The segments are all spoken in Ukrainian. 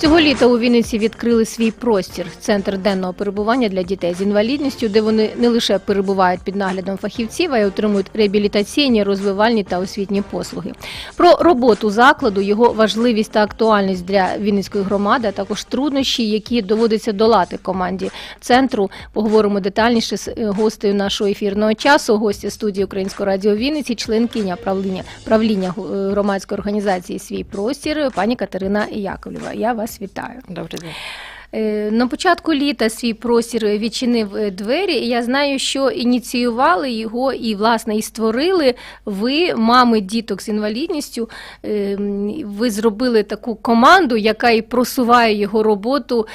Цього літа у Вінниці відкрили свій простір центр денного перебування для дітей з інвалідністю, де вони не лише перебувають під наглядом фахівців, а й отримують реабілітаційні, розвивальні та освітні послуги. Про роботу закладу, його важливість та актуальність для Вінницької громади, а також труднощі, які доводиться долати команді центру. Поговоримо детальніше з е, гостею нашого ефірного часу. Гостя студії Українського радіо Вінниці, членкиня правління правління е, громадської організації Свій простір, пані Катерина Яковлєва. Я вас вітаю. Добрий день. Е, На початку літа свій простір відчинив е, двері. і Я знаю, що ініціювали його і власне і створили ви, мами діток з інвалідністю. Е, Ви зробили таку команду, яка і просуває його роботу.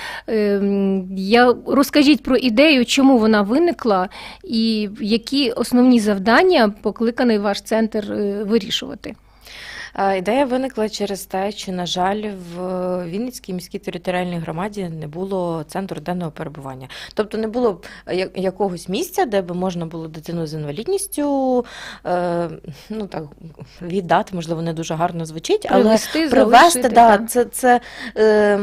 Я розкажіть про ідею, чому вона виникла, і які основні завдання покликаний ваш центр вирішувати. Ідея виникла через те, що, на жаль, в Вінницькій міській територіальній громаді не було центру денного перебування. Тобто не було я- якогось місця, де би можна було дитину з інвалідністю е, ну, так, віддати, можливо, не дуже гарно звучить, але Привести, привести, да, так. це, це е,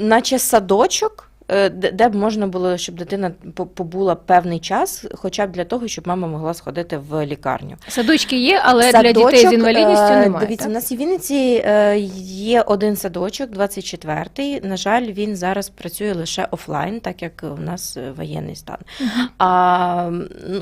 наче садочок. Е, Де б можна було, щоб дитина побула певний час, хоча б для того, щоб мама могла сходити в лікарню. Садочки є, але для дітей з інвалідністю е, немає. Дивіться, так? у нас у Вінниці е, є один садочок, 24-й. На жаль, він зараз працює лише офлайн, так як у нас воєнний стан. А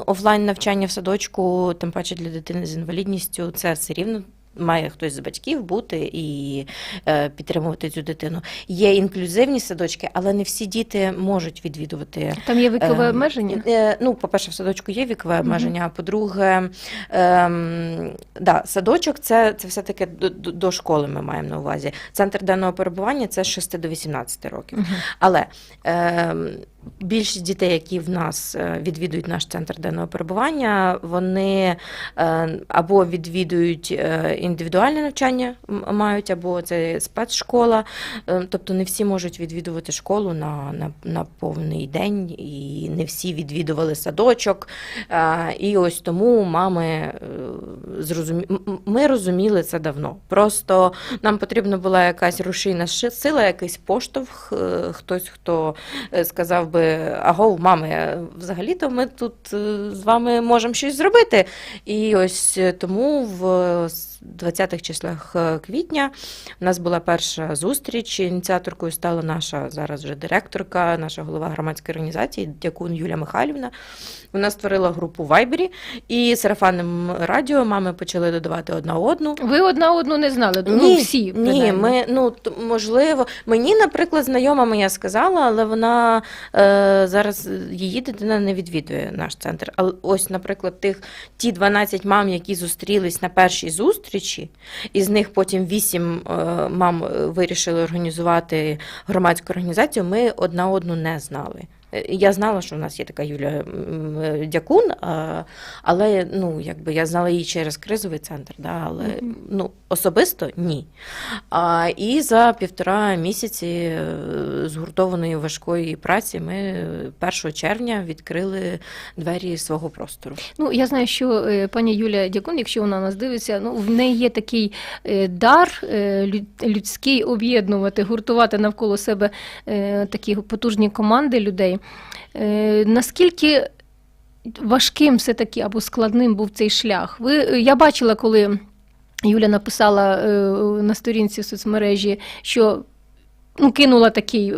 офлайн навчання в садочку, тим паче для дитини з інвалідністю, це все рівно. Має хтось з батьків бути і е, підтримувати цю дитину. Є інклюзивні садочки, але не всі діти можуть відвідувати Там є вікове Ем, обмеження? Е, Ну, по-перше, в садочку є вікове обмеження, а по-друге, ем, да, садочок це, це все-таки до, до школи ми маємо на увазі. Центр денного перебування це з 6 до 18 років. Але ем, більшість дітей, які в нас е, відвідують наш центр денного перебування, вони е, або відвідують е, індивідуальне навчання, мають, або це спецшкола. Тобто не всі можуть відвідувати школу на, на, на повний день, і не всі відвідували садочок. І ось тому мами зрозумі... ми розуміли це давно. Просто нам потрібна була якась рушійна сила, якийсь поштовх, хтось, хто сказав би: Аго, мами, взагалі-то ми тут е, з вами можемо щось зробити. І ось тому в 20-х числах е, квітня у нас була перша зустріч. Ініціаторкою стала наша зараз вже директорка, наша голова громадської організації, дякун Юлія Михайлівна. Вона створила групу Вайбері, і сарафанним радіо мами почали додавати одна одну. Ви одна одну не знали, ну всі. Ні, ми ну можливо, мені, наприклад, знайома моя сказала, але вона е, зараз її дитина не відвідує наш центр. Але ось, наприклад, тих ті 12 мам, які зустрілись на першій зустрічі, із них потім 8 е, мам е, вирішили організувати громадську організацію. Ми одна одну не знали. Е, Я знала, що в нас є така Юля е, Дякун, але ну, якби я знала її через кризовий центр, да, але Мгм. ну, особисто ні. А, і за півтора місяці е, згуртованої важкої праці ми е, 1 червня відкрили двері свого простору. Ну я знаю, що е, пані Юлія Дякун, якщо вона нас дивиться, ну в неї є такий дар людський об'єднувати, гуртувати навколо себе такі потужні команди людей. Е, Наскільки важким все таки або складним був цей шлях? Ви е, я бачила, коли Юля написала е, на сторінці в соцмережі, що. Ну, кинула такий е,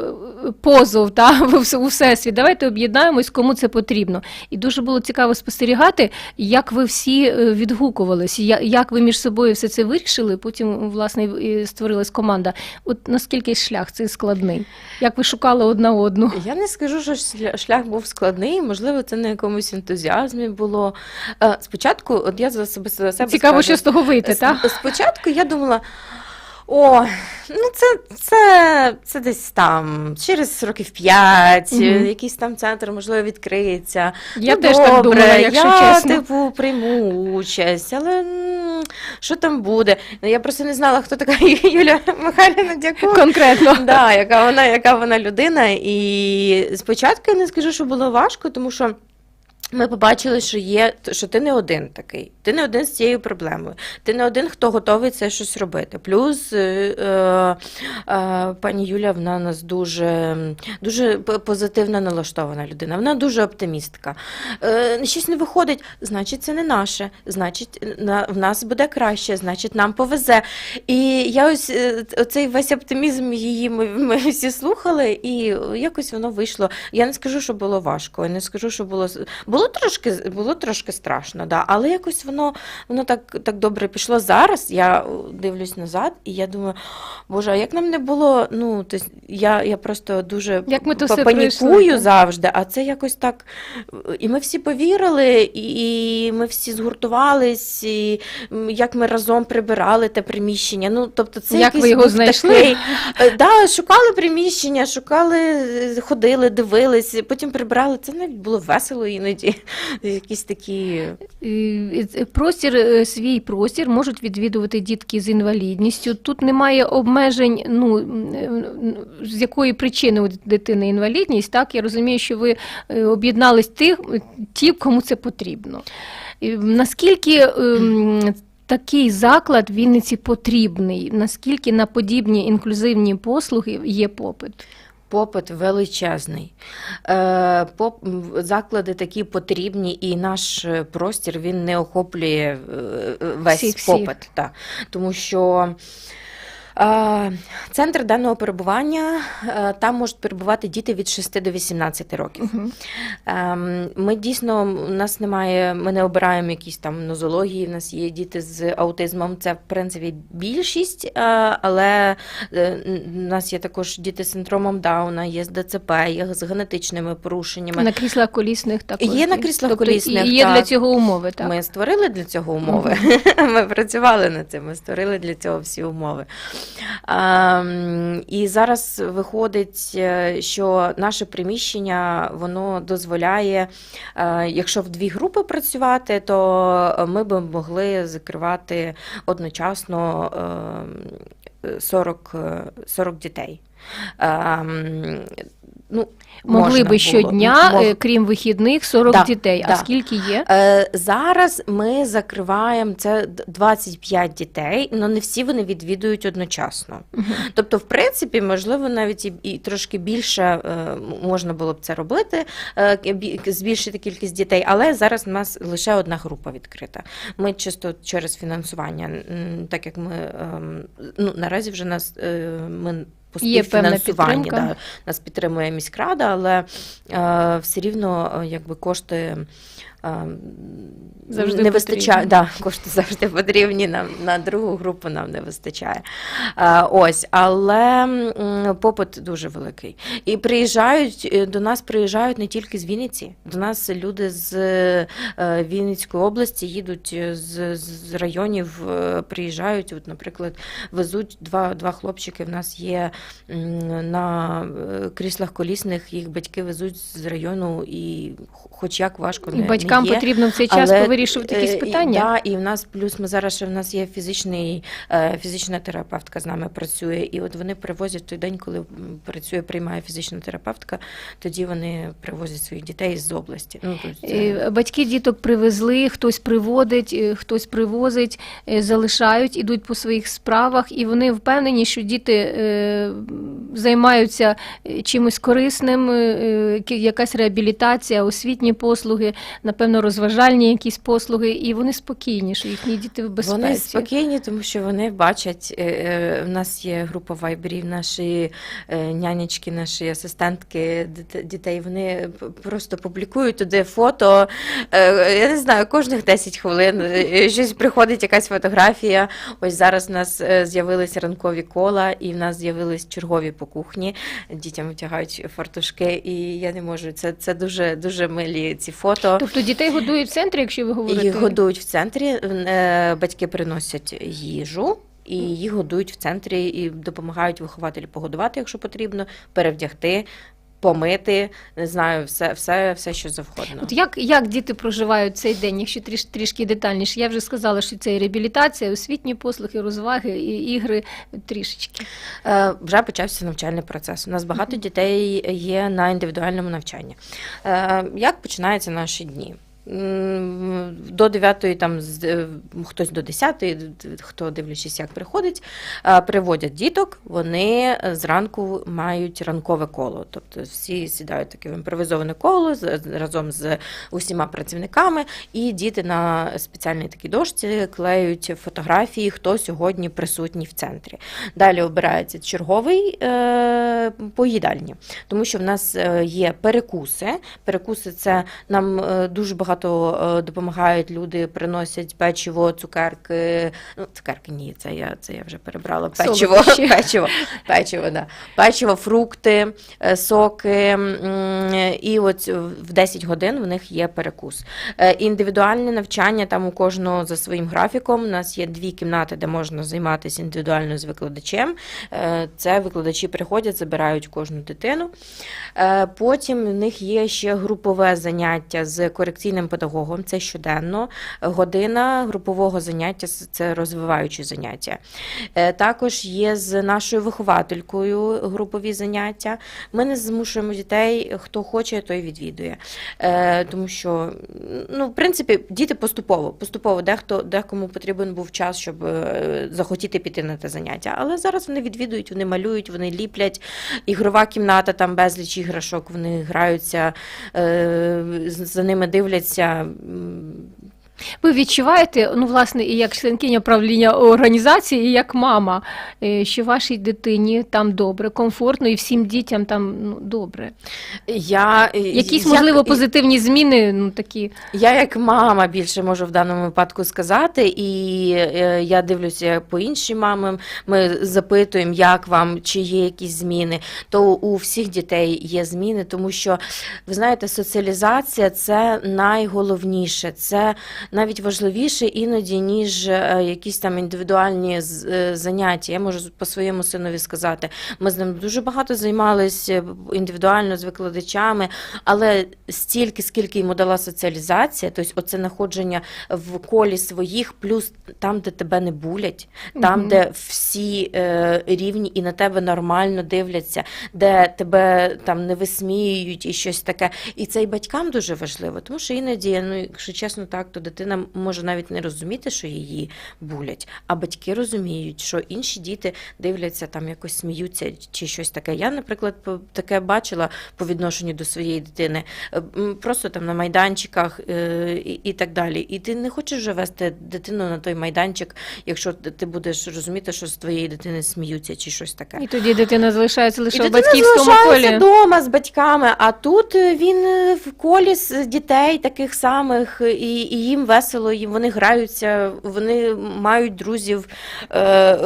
позов та, у всесвіт. Давайте об'єднаємось, кому це потрібно. І дуже було цікаво спостерігати, як ви всі е, відгукувались, як ви між собою все це вирішили. Потім, власне, і створилась команда. От наскільки шлях цей складний? Як ви шукали одна одну? Я не скажу, що шля- шлях був складний, можливо, це на якомусь ентузіазмі було. Е, Спочатку, от я за себе за себе Цікаво, скажу, що з того вийти, так? Спочатку я думала. О, ну це, це, це десь там, через років п'ять, е, якийсь там центр, можливо, відкриється. Я ну, теж добре, так думала, якщо я, чесно. типу, прийму участь, але що там буде. Ну, Я просто не знала, хто така Юля Михайлівна Дякун. Конкретно. Да, яка вона, яка вона людина. І спочатку я не скажу, що було важко, тому що. Ми побачили, що є, що ти не один такий, ти не один з цією проблемою, ти не один, хто готовий це щось робити. Плюс е, е, е, пані Юля, вона нас дуже, дуже позитивно налаштована людина, вона дуже оптимістка. Е, щось не виходить, значить, це не наше, значить, на, в нас буде краще, значить, нам повезе. І я ось е, оцей весь оптимізм її ми, ми всі слухали, і якось воно вийшло. Я не скажу, що було важко, я не скажу, що було було трошки, було трошки страшно, да, але якось воно, воно так, так добре пішло. Зараз я дивлюсь назад, і я думаю, боже, а як нам не було, ну, то я, я просто дуже Як ми то все панікую завжди, а це якось так. І ми всі повірили, і ми всі згуртувались, і як ми разом прибирали те приміщення. Ну, тобто, це Як ви його знайшли? Такий, Е, да, шукали приміщення, шукали, е, ходили, дивились, потім прибирали. Це навіть було весело іноді. Якісь такі. Простір, е, свій простір можуть відвідувати дітки з інвалідністю. Тут немає обмежень, ну е, з якої причини у дитини інвалідність. Так, я розумію, що ви е, об'єднались тих, ті, кому це потрібно. Наскільки ем, такий заклад в Вінниці потрібний? Наскільки на подібні інклюзивні послуги є попит? Попит величезний. Е, заклади такі потрібні, і наш е, простір він не охоплює е, весь всі, всіх. попит. Та. Тому що центр денного перебування, е, там можуть перебувати діти від 6 до 18 років. Ем, Ми дійсно, у нас немає, ми не обираємо якісь там нозології, в нас є діти з аутизмом, це в принципі більшість, е, але е, у нас є також діти з синдромом Дауна, є з ДЦП, є з генетичними порушеннями. На кріслах колісних також. Є на кріслах тобто, колісних, І є для цього умови, так? Ми створили для цього умови. Ми працювали над цим, ми створили для цього всі умови. Ем, І зараз виходить, е, що наше приміщення воно дозволяє, е, якщо в дві групи працювати, то ми б могли закривати одночасно ем, 40, е, 40 дітей. Ем, Ну, Могли би щодня, Мог- е, крім вихідних, 40 Да, дітей. А скільки є? Е, Зараз ми закриваємо це д- 25 дітей, але не всі вони відвідують одночасно. Тобто, в принципі, можливо, навіть і, і трошки більше е, можна було б це робити, е, збільшити кількість дітей, але зараз у нас лише одна група відкрита. Ми чисто через фінансування, так як ми ем, ну, наразі вже нас е, ми. По співфінансуванні, да, нас підтримує міськрада, але е, все рівно е, якби кошти Завжди не вистачає. Да, кошти завжди потрібні. Нам на другу групу нам не вистачає. Е, ось, але попит дуже великий. І приїжджають е, до нас приїжджають не тільки з Вінниці. До нас люди з е, Вінницької області їдуть з, з районів, приїжджають. От, наприклад, везуть два, два хлопчики. В нас є на кріслах колісних, їх батьки везуть з району, і хоч як важко І не, батькам є. потрібно в цей час Але, повирішувати якісь е, і- питання. Да, і в нас плюс ми зараз ще в нас є фізичний, е, фізична терапевтка з нами працює. І от вони привозять той день, коли працює, приймає фізична терапевтка, тоді вони привозять своїх дітей з області. Ну, тобто, це- Батьки діток привезли, хтось приводить, хтось привозить, залишають, ідуть по своїх справах, і вони впевнені, що діти займаються чимось корисним, якась реабілітація, освітні послуги, напевно, розважальні якісь послуги, і вони спокійні, що їхні діти в безпеці. Вони спокійні, тому що вони бачать, е, е, в нас є група вайберів, наші е, нянечки, наші асистентки дітей. Вони просто публікують туди фото. Я не знаю, кожних 10 хвилин щось приходить, якась фотографія. Ось зараз в нас з'явилися ранкові кола, і в нас з'явились чергові по кухні. Дітям втягають фартушки, і я не можу. Це, це дуже дуже милі ці фото. Тобто дітей годують в центрі, якщо ви говорите? Їх годують в центрі, е, батьки приносять їжу. І їх годують в центрі і допомагають вихователі погодувати, якщо потрібно, перевдягти, помити, не знаю, все, все, все що завгодно. От як, як діти проживають цей день, якщо тріш, трішки детальніше? Я вже сказала, що це і реабілітація, освітні послуги, розваги і ігри трішечки. Е, Вже почався навчальний процес. У нас багато дітей є на індивідуальному навчанні. Е, Як починаються наші дні? До 9 там е, хтось до 10, хто дивлячись, як приходить, приводять діток. Вони е, зранку мають ранкове коло. Тобто всі сідають таке в імпровізоване коло разом з усіма працівниками, і діти на спеціальній такій дошці клеють фотографії, хто сьогодні присутній в центрі. Далі обирається черговий е, по їдальні, тому що в нас є перекуси. Перекуси це нам дуже багато е, допомагають. Люди приносять печиво, цукерки. Ну, цукерки ні, це я це я вже перебрала. Печиво, Солодощі. печиво, печиво, да. печиво, фрукти, е, соки. І от в 10 годин в них є перекус. Е, Індивідуальне навчання там у кожного за своїм графіком. У нас є дві кімнати, де можна займатися індивідуально з викладачем. Це викладачі приходять, забирають кожну дитину. Потім в них є ще групове заняття з корекційним педагогом. Це щоденно. Година групового заняття це розвиваючі заняття. Е, Також є з нашою вихователькою групові заняття. Ми не змушуємо дітей, хто хоче, той відвідує. Е, Тому що, ну, в принципі, діти поступово, поступово дехто, декому потрібен був час, щоб е, захотіти піти на те заняття. Але зараз вони відвідують, вони малюють, вони ліплять. Ігрова кімната, там безліч іграшок, вони граються, за ними дивляться. 下嗯。Ви відчуваєте, ну, власне, і як членкиня правління організації, і як мама, е, що вашій дитині там добре, комфортно, і всім дітям там ну, добре. Я, е, Якісь, як- можливо, позитивні зміни, ну такі. Я як мама більше можу в даному випадку сказати, і е, я дивлюся по іншим мамам. Ми запитуємо, як вам, чи є якісь зміни. То у всіх дітей є зміни, тому що ви знаєте, соціалізація це найголовніше, це навіть важливіше іноді, ніж е, якісь там індивідуальні е, заняття. Я можу по своєму синові сказати. Ми з ним дуже багато займалися індивідуально з викладачами, але стільки, скільки йому дала соціалізація, тобто оце знаходження в колі своїх, плюс там, де тебе не булять, там, Мгм. де всі е, рівні і на тебе нормально дивляться, де тебе там не висміюють і щось таке. І це і батькам дуже важливо, тому що іноді, ну якщо чесно, так, то дитина може навіть не розуміти, що її булять, а батьки розуміють, що інші діти дивляться там якось сміються чи щось таке. Я, наприклад, таке бачила по відношенню до своєї дитини, Е, просто там на майданчиках е, і, так далі. І ти не хочеш вже вести дитину на той майданчик, якщо ти будеш розуміти, що з твоєї дитини сміються чи щось таке. І тоді дитина залишається лише І в батьківському колі. вдома з батьками, а тут е, він в колі з дітей таких самих, і, і їм весело, їм вони граються, вони мають друзів. Е,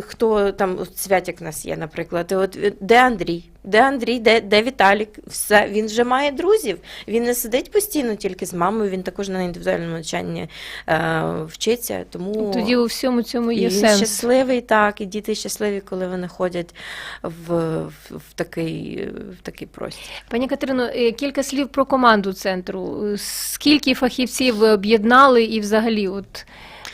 хто там Святік в нас є, наприклад. От де Андрій? Де Андрій, де, де Віталік? Все, він вже має друзів. Він не сидить постійно тільки з мамою, він також на індивідуальному навчанні е, вчиться. Тому Тоді у всьому цьому і є він сенс. щасливий, так, і діти щасливі, коли вони ходять в, в, в такий, в такий простір. Пані Катерино, е, кілька слів про команду центру. Е, Скільки фахівців ви об'єднали і взагалі, от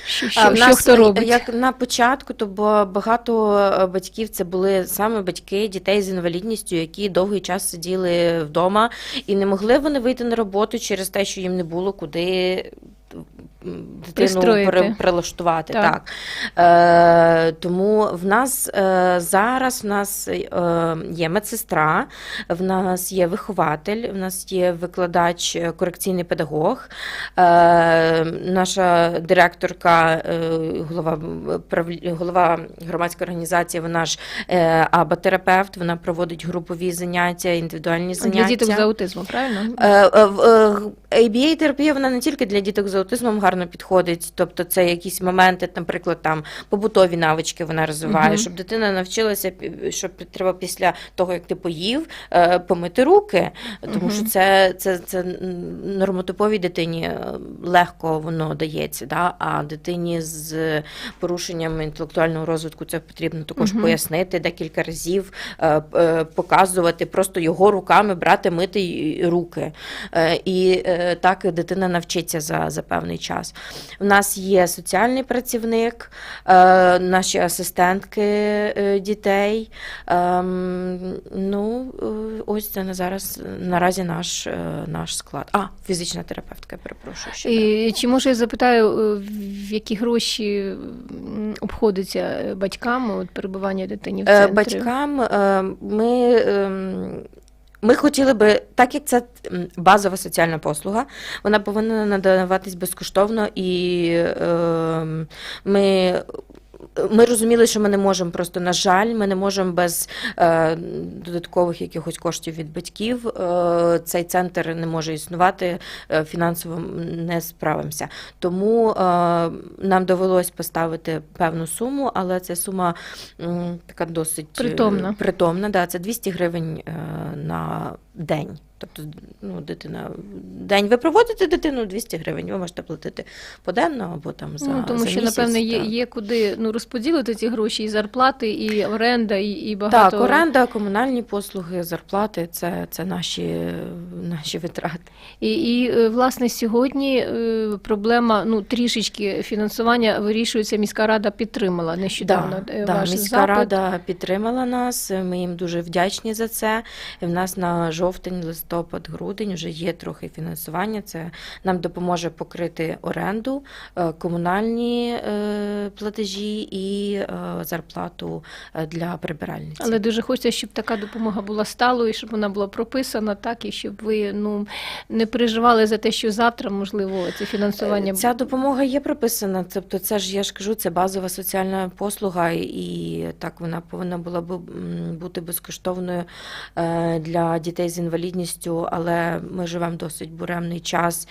що, що, А в що нас, хто робить? Як на початку, то багато е, батьків це були саме батьки дітей з інвалідністю, які довгий час сиділи вдома і не могли вони вийти на роботу через те, що їм не було куди. Дитину при, прилаштувати, Так. так. Е, тому в нас е, зараз в нас е, є медсестра, в нас є вихователь, в нас є викладач, е, корекційний педагог, е, наша директорка, е, голова, правлі- голова громадської організації, вона ж е, абатерапевт, вона проводить групові заняття, індивідуальні заняття. Для діток з аутизмом, правильно? Е, е, е, ABA-терапія вона не тільки для діток з аутизмом гарно підходить. Тобто, це якісь моменти, наприклад, там побутові навички вона розвиває, Мгм. щоб дитина навчилася, пі- що пі- треба після того, як ти поїв, е, помити руки, тому Мгм. що це, це, це нормотиповій дитині е, легко воно дається, да? а дитині з порушенням інтелектуального розвитку це потрібно також Мгм. пояснити декілька разів, е, показувати, просто його руками брати, мити руки. І так дитина навчиться за, за певний час. У нас є соціальний працівник, е, наші асистентки е, дітей. Ем, Ну, е, ось це на зараз наразі наш, наш склад. А, фізична терапевтка, я перепрошую. Ще І чи може я запитаю, в які гроші обходиться батькам от, перебування дитині в центрі? Батькам ми. Ми хотіли би, так як це базова соціальна послуга, вона повинна надаватись безкоштовно, і е, ми, ми розуміли, що ми не можемо просто, на жаль, ми не можемо без е, додаткових якихось коштів від батьків. Е, цей центр не може існувати, е, фінансово не справимося. Тому е, нам довелось поставити певну суму, але ця сума м, така досить е, Притомна. притомна да, це 200 гривень е, на день. Тобто, ну, дитина день ви проводите дитину 200 гривень, ви можете платити поденно або там за ну, тому за що, місяць, напевне, є, є куди ну, розподілити ці гроші, і зарплати, і оренда, і, і багато. Так, оренда, комунальні послуги, зарплати це, це наші, наші витрати. І, і е, власне сьогодні е, проблема ну трішечки фінансування вирішується. Міська рада підтримала нещодавно Да, е, да, ваш міська запит. рада підтримала нас. Ми їм дуже вдячні за це. І в нас на жовтень, листопад, грудень вже є трохи фінансування. Це нам допоможе покрити оренду, комунальні платежі і зарплату для прибиральниці. Але дуже хочеться, щоб така допомога була сталою, щоб вона була прописана, так і щоб ви ну не переживали за те, що завтра можливо це фінансування Ця допомога є прописана. Тобто, це ж я ж кажу, це базова соціальна послуга, і так вона повинна була б бути безкоштовною е, для дітей з інвалідністю. Але ми живемо досить буремний час,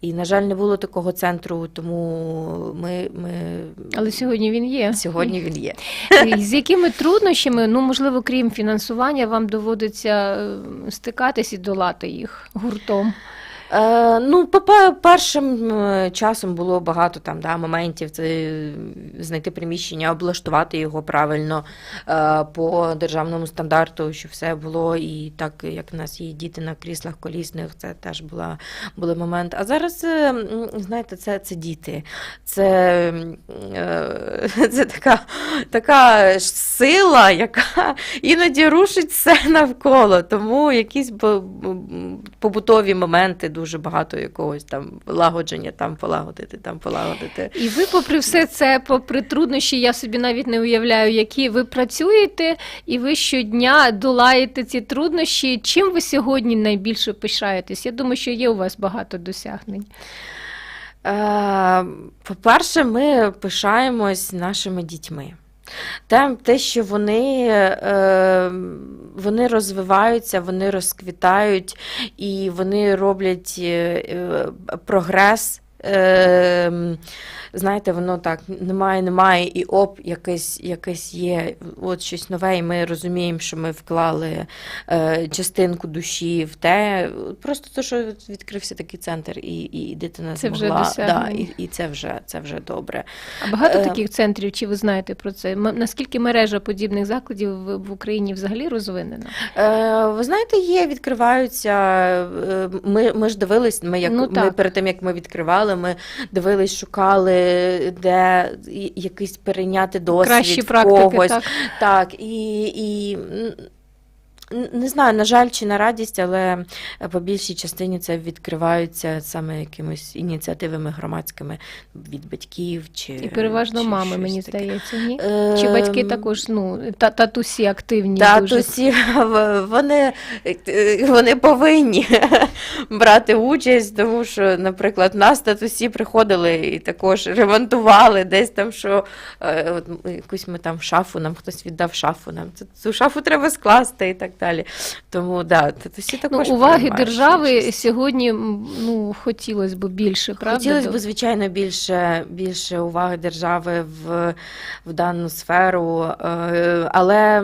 і на жаль, не було такого центру, тому ми, ми Але сьогодні він є. сьогодні він є. З якими труднощами, ну можливо, крім фінансування, вам доводиться е, стикатись і долати їх гуртом? Е, ну, першим е, часом було багато там да, моментів. Це е, знайти приміщення, облаштувати його правильно е, по державному стандарту, щоб все було. І так як в нас є діти на кріслах колісних, це теж була, були момент. А зараз, е, знаєте, це, це діти. Це, е, це така, така сила, яка іноді рушить все навколо. Тому якісь побутові моменти, дуже багато якогось там лагодження, там полагодити, там полагодити. І ви, попри все це, попри труднощі, я собі навіть не уявляю, які ви працюєте, і ви щодня долаєте ці труднощі. Чим ви сьогодні найбільше пишаєтесь? Я думаю, що є у вас багато досягнень. Е, По-перше, ми пишаємось нашими дітьми. Те, те, що вони, е, вони розвиваються, вони розквітають і вони роблять е, е, прогрес. Е, знаєте, воно так немає, немає, і оп, якесь, якесь є от щось нове, і ми розуміємо, що ми вклали е, частинку душі в те. Просто те, що відкрився такий центр, і, і дитина Це вже да, і, і це вже це вже добре. А багато Е, таких центрів, чи ви знаєте про це? Наскільки мережа подібних закладів в в Україні взагалі розвинена? Е, ви знаєте, є, відкриваються. е, Ми, ми ж дивились, ми, як, Ну, ми перед тим, як ми відкривали, ми дивились, шукали, де якийсь перейняти досвід Кращі практики, когось. так? Так, і, і не знаю, на жаль, чи на радість, але по більшій частині це відкриваються саме якимись ініціативами громадськими від батьків чи І переважно чи мами, мені таке. здається, ні? Чи батьки Ем, також, ну, та, татусі активні дуже? Татусі, вони, вони повинні брати участь, тому що, наприклад, нас татусі приходили і також ремонтували десь там, що е, от якусь ми там шафу, нам хтось віддав шафу, нам цю шафу треба скласти і так далі. Тому да, татусі Ну, уваги держави участь. сьогодні ну, хотілося б більше, правда? Хотілося б, звичайно, більше, більше уваги держави в, в дану сферу, е, але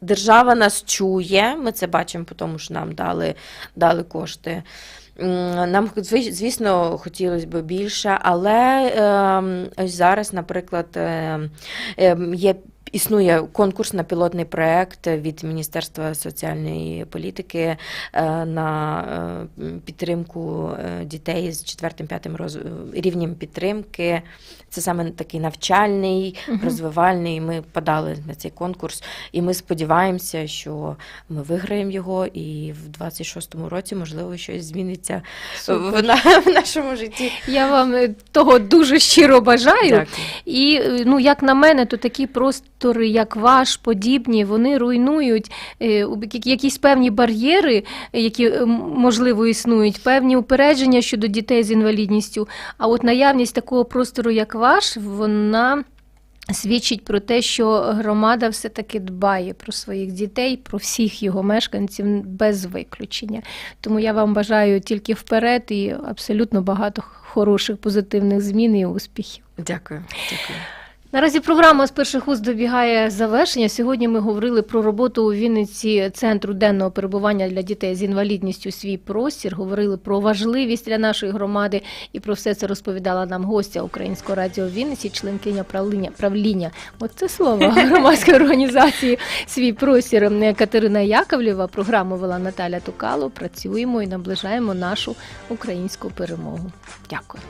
держава нас чує, ми це бачимо по тому, що нам дали, дали кошти. Нам, звісно, хотілося б більше, але ем, ось зараз, наприклад, ем, ем, є. Існує конкурс на пілотний проект від Міністерства соціальної політики е, на е, підтримку е, дітей з 4-5 роз... рівнем підтримки. Це саме такий навчальний, розвивальний. Ми подали на цей конкурс, і ми сподіваємося, що ми виграємо його, і в 26-му році, можливо, щось зміниться в, на... в нашому житті. Я вам того дуже щиро бажаю. Дякую. І ну, як на мене, то такі простори, як ваш, подібні, вони руйнують е, якісь певні бар'єри, які е, можливо існують, певні упередження щодо дітей з інвалідністю. А от наявність такого простору, як ваш, вона. Свідчить про те, що громада все-таки дбає про своїх дітей, про всіх його мешканців без виключення. Тому я вам бажаю тільки вперед і абсолютно багато хороших позитивних змін і успіхів. Дякую. Дякую. Наразі програма з перших уст добігає завершення. Сьогодні ми говорили про роботу у Вінниці центру денного перебування для дітей з інвалідністю свій простір. Говорили про важливість для нашої громади, і про все це розповідала нам гостя Українського радіо Вінниці, членкиня правління правління. Оце слово громадської організації свій простір Катерина Яковлєва. Програму вела Наталя Тукало. Працюємо і наближаємо нашу українську перемогу. Дякую.